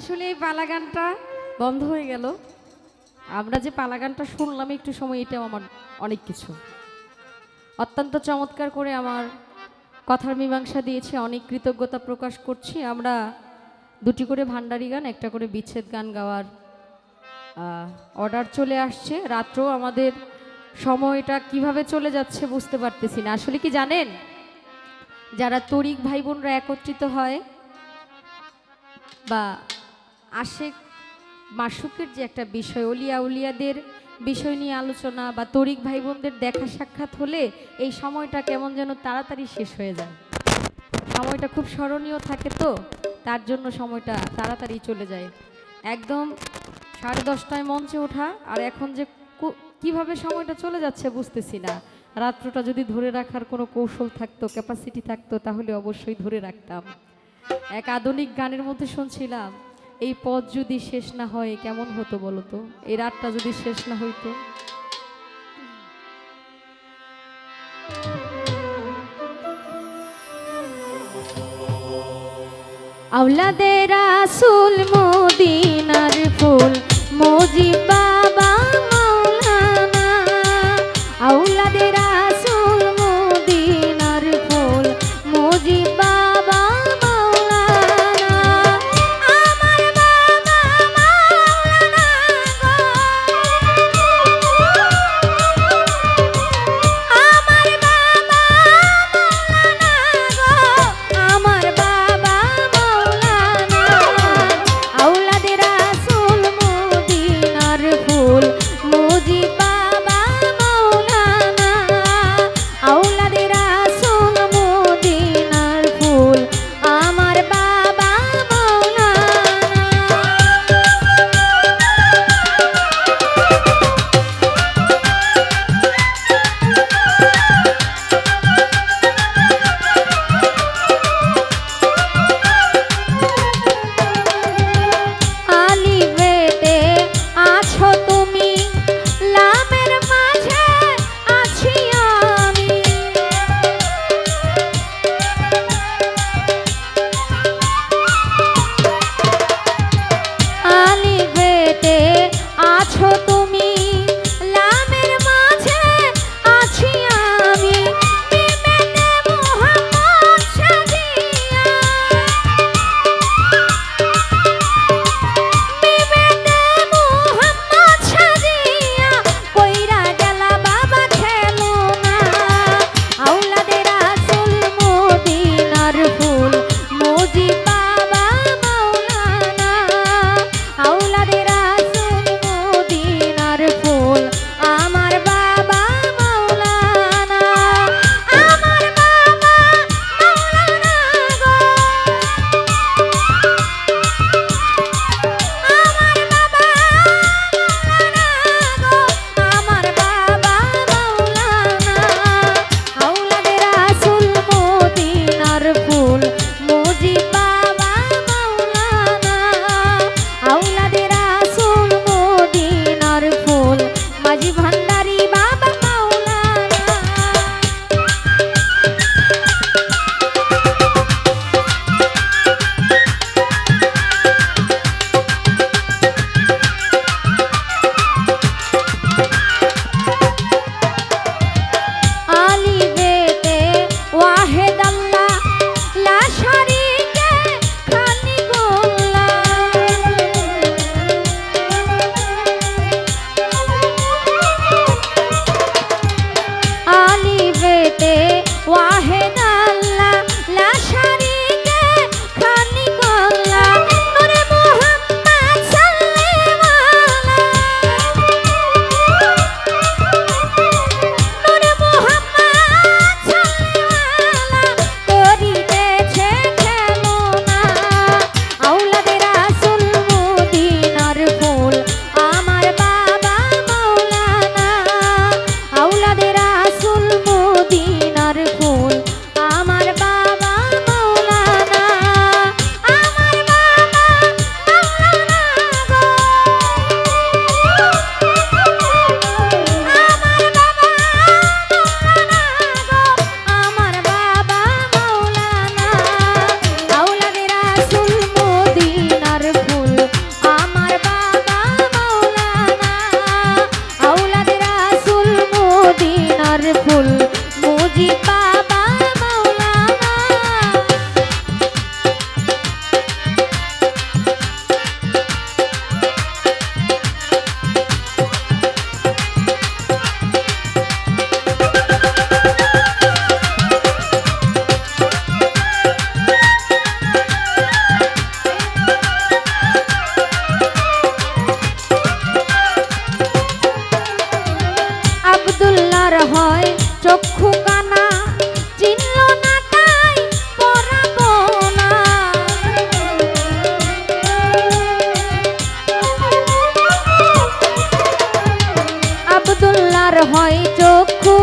আসলে এই পালা গানটা বন্ধ হয়ে গেল। আমরা যে পালা গানটা শুনলাম একটু সময়, এটাও আমার অনেক কিছু। অত্যন্ত চমৎকার করে আমার কথার মীমাংসা দিয়েছে, অনেক কৃতজ্ঞতা প্রকাশ করছি। আমরা দুটি করে ভান্ডারি গান, একটা করে বিচ্ছেদ গান গাওয়ার অর্ডার চলে আসছে। রাত্রেও আমাদের সময়টা কীভাবে চলে যাচ্ছে বুঝতে পারতেছি না। আসলে কি জানেন, যারা তরিক ভাই বোনরা একত্রিত হয় বা আশেক মাসুকের যে একটা বিষয়, অলিয়া উলিয়াদের বিষয় নিয়ে আলোচনা বা তরিক ভাই বোনদের দেখা সাক্ষাৎ হলে এই সময়টা কেমন যেন তাড়াতাড়ি শেষ হয়ে যায়। সময়টা খুব স্মরণীয় থাকে তো, তার জন্য সময়টা তাড়াতাড়ি চলে যায়। একদম সাড়ে দশটায় মঞ্চে ওঠা আর এখন যে কীভাবে সময়টা চলে যাচ্ছে বুঝতেছি না। রাত্রটা যদি ধরে রাখার কোনো কৌশল থাকতো ক্যাপাসিটি থাকতো, তাহলে অবশ্যই ধরে রাখতাম। এক আধুনিক গানের মধ্যে শুনছিলাম এই পথ যদি শেষ না হয়, কেমন হতো বলতো? এই রাতটা যদি শেষ না হইতো? আউলাদের আসুল মদিনার ফুল, মজিব হয় চক্ষু